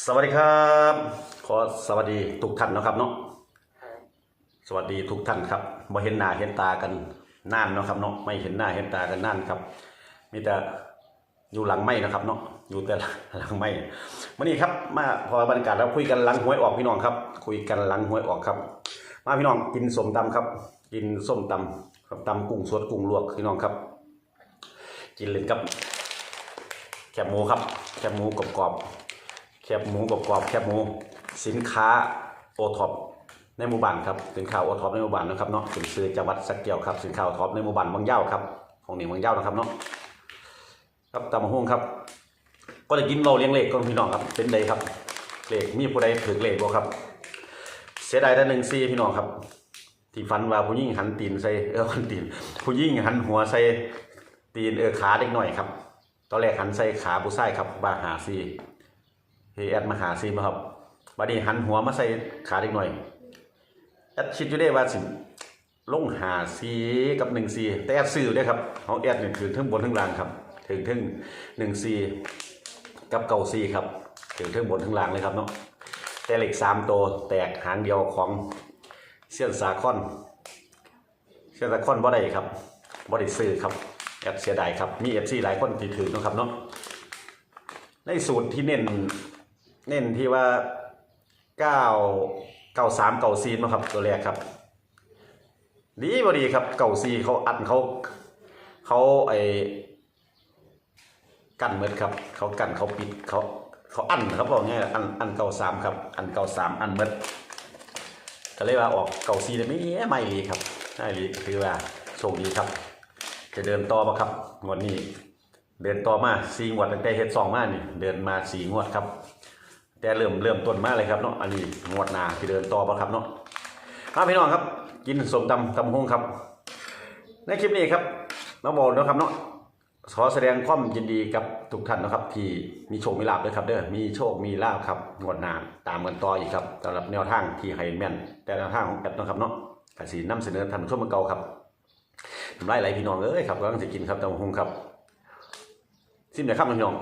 สวัสดีครับ ขอสวัสดีทุกท่านนะครับเนาะสวัสดีทุกท่านครับมาเห็นหน้าเห็นตากันนานเนาะครับเนาะไม่เห็นหน้าเห็นตากันนานครับ มีแต่อยู่หลังไม่นะครับเนาะอยู่แต่หลังไม่วันนี้ครับมาพอบรรยากาศแล้วคุยกันหลังหวยออกพี่น้องครับ คุยกันหลังหวยออกครับ มาพี่น้องกินส้มตำครับ กินส้มตำครับตำกุ้งสดกุ้งลวกพี่น้องครับ กินเล่นกับแคบหมูครับแคบหมูกรอบๆแค บหมูกรอบๆแคบหมู สินค้าโอท็อปในหมู่บ้านครับสินค้าโอท็อปในหมู่บ้านนะครับเนาะเป็นซื้อจังหวัดสักเกียวครับสินค้าโอท็อปในหมู่บ้านบางเย้าครับของหนิงบางเย้านะครับเนาะครับตามห้องครับ ก็ได้กินเราเลี้ยงเลขก่อนพี่น้องครับเป็นใดครับเลขมีผู้ใดถือเลขบ่ครับ เสียดายแต่หนึ่งซีพี่น้องครับ ที่ฟันว่าผู้หญิงหันตีนใส่เออหันตีน ผู้หญิงหันหัวใส่ตีนเออขาเด็กหน่อยครับตอนแรกหันใส่ขาผู้ชายครับบาหาซี เฮแอดมาหาซีมาครับบัดนี้หันหัวมาใส่ขาเด็กหน่อยแอดคิดอยู่ได้ว่าสิลงหาซีกับหนึ่งซีแต่แอดซื้อได้ครับของแอดเนี่ยถึงทั้งบนทั้งล่างครับ ถึงทั้งหนึ่งซีกับเก่าซีครับ ถึงทั้งบนทั้งล่างเลยครับเนาะแต่เหล็กสามตัวแตกหางเดียวของเสี้ยนสาคอนเสียแต่คนบ่ได้ครับบ่ได้ซื้อครับแอบเสียดายครับมีเอฟซีหลายคนที่ถือนะครับเนาะในสูตรที่เน้น เน้นที่ว่าเก้าเก้าสามเก้าซีนาะครับตัวแรกครับ ดีบ่ดีครับเก้าซีเขาอัดเขาเขาไอ้กั้นเมดครับ เขากั้นเขาปิดเขาเขาอันครับบอกง่ายอันอันเก้าสามครับ อันเก้าสามอันเมดก็เลยว่าออกเก่าซีเลยไม่ไม่ดีครับไม่ดีคือว่าโชคดีครับ จะเดินต่อมาครับงวดนี้ เดินต่อมาสี่งวดตั้งแต่เฮ็ดสองมานี่เดินมาสี่งวดครับ แต่เริ่มเริ่มต้นมาเลยครับเนาะอันนี้งวดหนาที่เดินต่อมาครับเนาะครับพี่น้องครับ กินสมตำตำหงครับ ในคลิปนี้ครับน้องโบนะครับเนาะขอแสดงความยินดีกับทุกท่านนะครับ ที่มีโชคมีลาบด้วยครับเด้อมีโชคมีลาบครับงวดหน้าตามกันต่ออีกครับสำหรับแนวทางที่ให้แมนแต่แนวทางของแอดนะครับเนาะกสีนำเสนอท่านผู้ชมเมื่อเก่าครับทำไรไหลพี่น้องเอ้ยครับกำลังจะกินครับตำหงครับซิมหน่อยครับพี่น้อง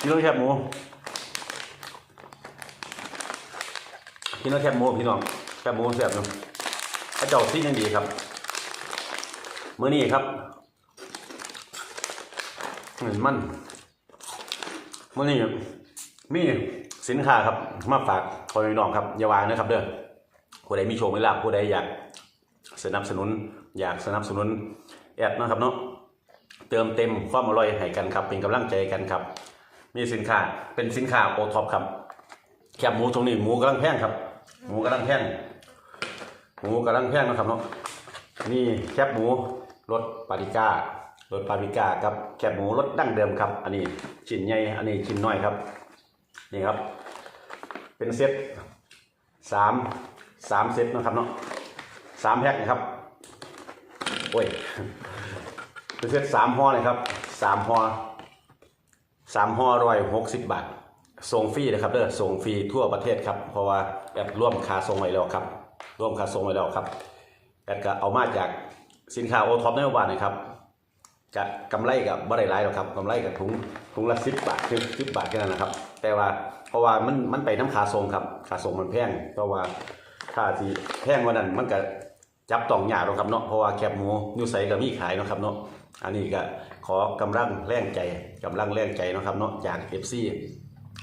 พี่น้องแคบหมูพี่น้องแคบหมูพี่น้องแคบหมูแซ่บเนาะพระเจ้าที่ยังดีครับมื่อนี้ครับเหมือนมันมื่อนี้มีสินค้าครับมาฝากพ่อแม่พี่น้องครับอย่าวางนะครับ เด้อผู้ใดมีโชคมีลาภผู้ใดอยากสนับสนุน อยากสนับสนุนแอดนะครับเนาะเติมเต็มความอร่อยให้กันครับ เป็นกำลังใจกันครับ มีสินค้าเป็นสินค้าโอท็อปครับแคบหมูตรงนี้หมูกำลังแพงครับ หมูกำลังแพงหมูกำลังแพงนะครับเนาะนี่แคบหมูรสปาปริก้ารสปาปริก้ากับแคบหมูรสดั้งเดิมครับ อันนี้ชิ้นใหญ่อันนี้ชิ้นน้อยครับ นี่ครับ เป็นเซตสามสามเซตนะครับเนาะสามแพ็คนะครับโอ้ยเป็นเซตสามห่อเลยครับสามห่อ สามห่อร้อยหกสิบบาทส่งฟรีนะครับเด้อส่งฟรีทั่วประเทศครับ เพราะว่าแอดร่วมค่าส่งไว้แล้วครับ ร่วมค่าส่งไว้แล้วครับแอดก็เอามาจากสินค้าโอท็อปในหมู่บ้านนะครับจะกำไรกับบ่ได้หลายหรอกครับกำไรกับถุงถุงละสิบบาทคือสิบบาทแค่นั้นนะครับ แต่ว่าเพราะว่ามันมันไปน้ำขาทรงครับขาทรงมันแพงเพราะว่าค่าที่แพงกว่านั้นมันก็จับต้องยากหรอกครับเนาะเพราะว่าแคบหมูนิวไซก็มีขายเนาะครับเนาะ อันนี้ก็ขอกำลังแรงใจกำลังแรงใจนะครับเนาะจากเอฟซี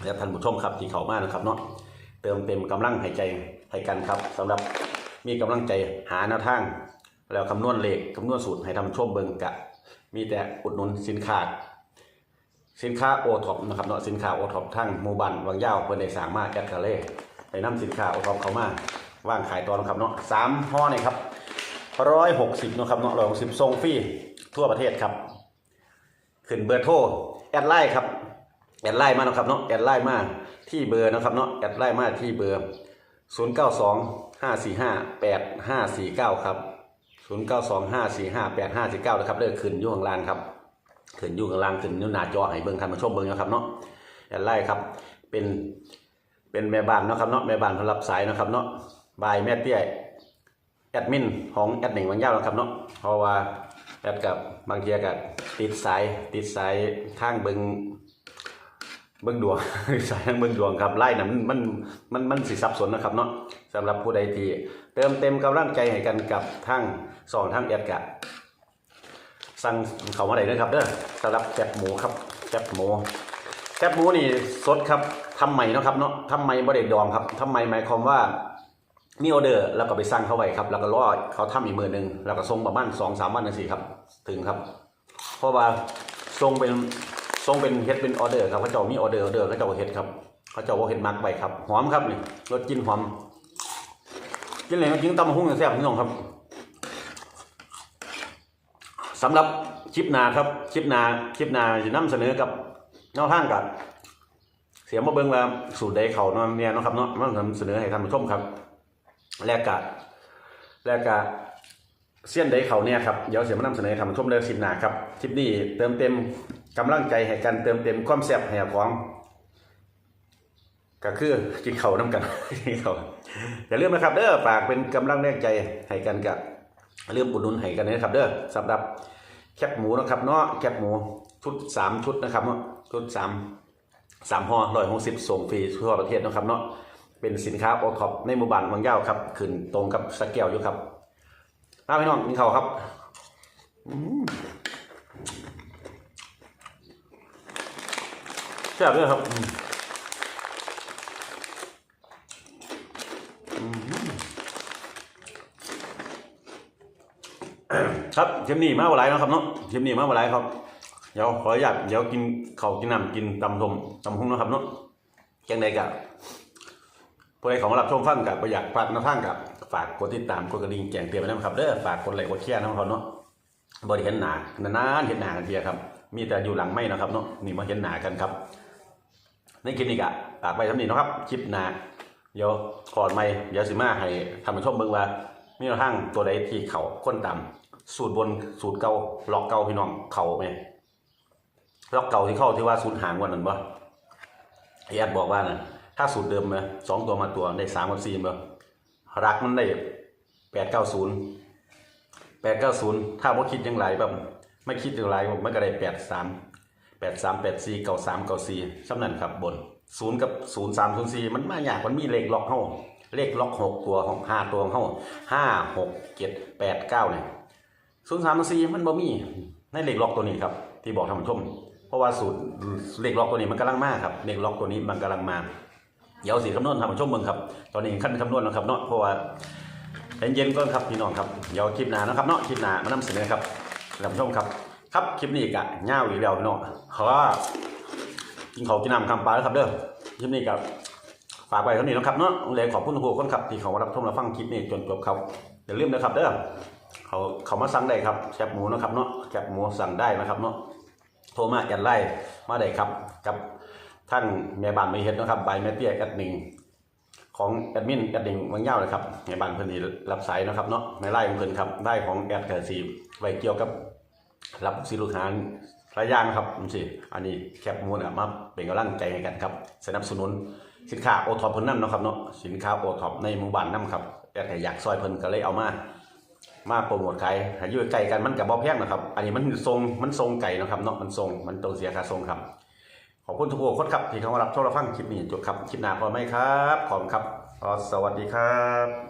และท่านผู้ชมครับที่เข้ามานะครับเนาะเติมเต็มกำลังหายใจให้กันครับสำหรับมีกำลังใจหาแนวทาง แล้วคำนวณเลขคำนวณสูตรให้ทำชมเบิงกะ มีแต่อุดหนุนสินค้าสินค้าโอท็อปนะครับเนาะสินค้าโอท็อปทั้งมูบ้านวังยาวเพื่อนได้สางมาแอดกะเล่ไปนำสินค้าโอท็อปเขามาว่างขายตอนครับเนาะสามห่อนี่ครับร้อยหกสิบนะครับเนาะร้อยหกสิบทรงฟรี ทั่วประเทศครับ ขึ้นเบอร์โทรแอดไลน์ครับแอดไลน์มาเนาะครับเนาะแอดไลน์มาที่เบอร์นะครับเนาะแอดไลน์มาที่เบอร์ 0 9 2 5 4 5 8 5 4 9 ครับ 0 9 2 5 4 5 8 5 4 9นะครับเลือกขึ้นยู่ข้างล่างครับขึ้นยู่ข้างล่างขึ้นยู่หน้าจอให้เบิ่งทันมาชมเบิ่งนะครับเนาะแอดไลน์ครับเป็นเป็นแม่บ้านนะครับเนาะแม่บ้านเขารับสายนะครับเนาะบายแม่เตี้ยแอดมินของแอดหนึ่งวันยาวนะครับเนาะเพราะว่า แอดกับบางทีก็ติดสายติดสายทางเบิงเบิ้งดวง สายทางเบิ้งดวงครับไล่น่ะมันมันมันมันสิสับสนนะครับเนาะสำหรับผู้ใดที่เติมเต็มกำลังใจให้กันกับทางสองทางแอดกะสั่งเขามาได้เลยครับเด้อสำหรับแคบหมูครับแคบหมูแคบหมูนี่สดครับทำใหม่เนาะครับเนาะทำใหม่บ่ได้ดองครับทำใหม่หมายความว่า มีออเดอร์แล้วก็ไปสั่งเขาไว้ครับ แล้วก็รอเขาทำอีกมือหนึ่งแล้วก็ส่งประมาณสองสามวันนั่นสิครับ ถึงครับ เพราะว่าส่งเป็นส่งเป็นเฮ็ดเป็นออเดอร์ครับเขาเจ้ามีออเดอร์ออเดอร์เขาเจ้าเฮ็ดครับเขาเจ้าว่าเฮ็ดมักไว้ครับหอมครับนี่รสกินหอมกินเลยกินตำหุ่งแซ่บพี่น้องครับสำหรับคลิปนาครับคลิปนาคลิปนาจะนำเสนอกับแนวทางกับเสียมาเบิ่งว่าสูตรใดเขาเนาะเนี่ยเนาะครับเนาะมานำเสนอให้ท่านผู้ชมครับ แลกกะแลกกะเสี้ยนใดเขาเนี่ยครับเดี๋ยวเสียมานำเสนอให้ทำชมเด้อคลิปหนาครับคลิปนี้เติมเต็มกำลังใจให้กันเติมเต็มความแซ่บให้ของก็คือกินเขาน้ำกันกินเขาอย่าลืมนะครับเด้อฝากเป็นกำลังแรงใจให้กันกับเรื่องอุดหนุนให้กันนะครับ เด้อสำหรับแคบหมูนะครับเนาะแคบหมูชุดสามชุดนะครับเนาะชุดสามสามห่อร้อยหกสิบส่งฟรีทั่วประเทศนะครับเนาะ เป็นสินค้าโอท็อปในหมู่บ้านบางยาวครับขึ้นตรงกับสกแก้วอยู่ครับมาพี่น้องกินข้าวครับแซ่บด้วยครับครับเทมนี่มากวันไรนะครับเนาะเทมนี่มากวันไรครับ เดี๋ยวขออนุญาตเดี๋ยวกินเข้ากินน้ำกินตำทมตำหุ้งนะครับเนาะแกงใดกะ ผู้ใดของรับชมฟังกับประหยัดฝากน้ำฟังกับฝากกดติดตามกดกระดิ่งแจ้งเตือนไปนะครับเด้อฝากกดไลค์กดแชร์นะครับเนาะบริเห็นหนานานๆเห็นหนากันเพียครับ มีแต่อยู่หลังไม่นะครับเนาะนี่มาเห็นหนากันครับ ในคลิปนี้กะฝากไปทำนี้เนะครับคลิปหนาเดี๋ยวก่อนไม่เดี๋ยวสิมาให้ทำเป็นชมเบิ่งว่ามีแนวทางตัวใดที่เขาค้นต่ำสูตรบนสูตรเก่าล็อกเก่าพี่น้องเข่าไหมล็อกเก่าที่เข้าที่ว่าสูตรหางวันนั้นบ่ไอแอดบอกว่าน่ะ ถ้าสูตรเดิมนะสองตัวมาตัวได้สามกับสี่เบอร์รักมันได้แปดเก้าศูนย์แปดเก้าศูนย์ถ้าว่าคิดยังไรแบบไม่คิดอย่างไรมันก็ได้แปดสามแปดสามแปดสี่เก้าสามเก้าสี่สำนันครับบนศูนย์กับศูนย์สามศูนย์สี่มันมาอย่างมันมีเลขล็อกเข้าเลขล็อกหกตัวของห้าตัวเข้าห้าหกเจ็ดแปดเก้าเนี่ยศูนย์สามศูนย์สี่มันบ่มีในเลขล็อกตัวนี้ครับ ที่บอกท่านผู้ชม เพราะว่าสูตรเลขล็อกตัวนี้มันกำลังมาครับเลขล็อกตัวนี้มันกำลังมา เดี๋ยวสีคำนวณทำชมเบิ่งครับ ตอนนี้ขั้นคำนวณแล้วครับเนาะเพราะว่าเย็นๆก่อนครับพี่น้องครับเดี๋ยวคลิปหน้านะครับเนาะคลิปหน้ามานำเสนอครับท่านผู้ชมครับ ครับคลิปนี้กะเงาวอีกแล้วพี่น้องเขาว่ากินเขาวกินน้ำคำปลาแล้วครับเด้อคลิปนี้กับฝากไว้เท่านี้นะครับเนาะเลยขอบคุณทุกคนครับที่เขามารับชมและฟังคลิปนี้จนจบครับอย่าลืมนะครับเด้อเขาเขามาสั่งได้ครับแคบหมูนะครับเนาะแคบหมูสั่งได้นะครับเนาะโทรมาแอดไลน์มาได้ครับกับ ท่านแม่บ้านไม่เฮ็ดนะครับใบแม่เตี้ยแอดมิงของแอดมินแอดมิงบางเย้าเลยครับแม่บ้านเพิ่นที่รับสายนะครับเนาะไม่ไล่ของเพิ่นครับได้ของแอดเกิดสีไว้เกี่ยวกับรับสิลูกค้าหลายอย่างครับสิอันนี้แคปมูลอะมาเป็นกำลังใจกันครับ สนับสนุนสินค้าโอท็อปเพิ่นนั่นนะครับเนาะสินค้าโอท็อปในหมู่บ้านนํครับแอดอยากซอยเพิ่นก็เลยเอามามาโปรโมทขายหายู่ไกลกันมันกับบ่แพงนะครับ อันนี้มันทรงมันทรงไก่นะครับเนาะมันทรงมันต้องเสียค่าทรงครับ ขอบคุณทุกคนครับที่เข้ามารับชมรับฟังคลิปนี้จบครับคลิปหน้าพอไหมครับ ขอบคุณครับ สวัสดีครับ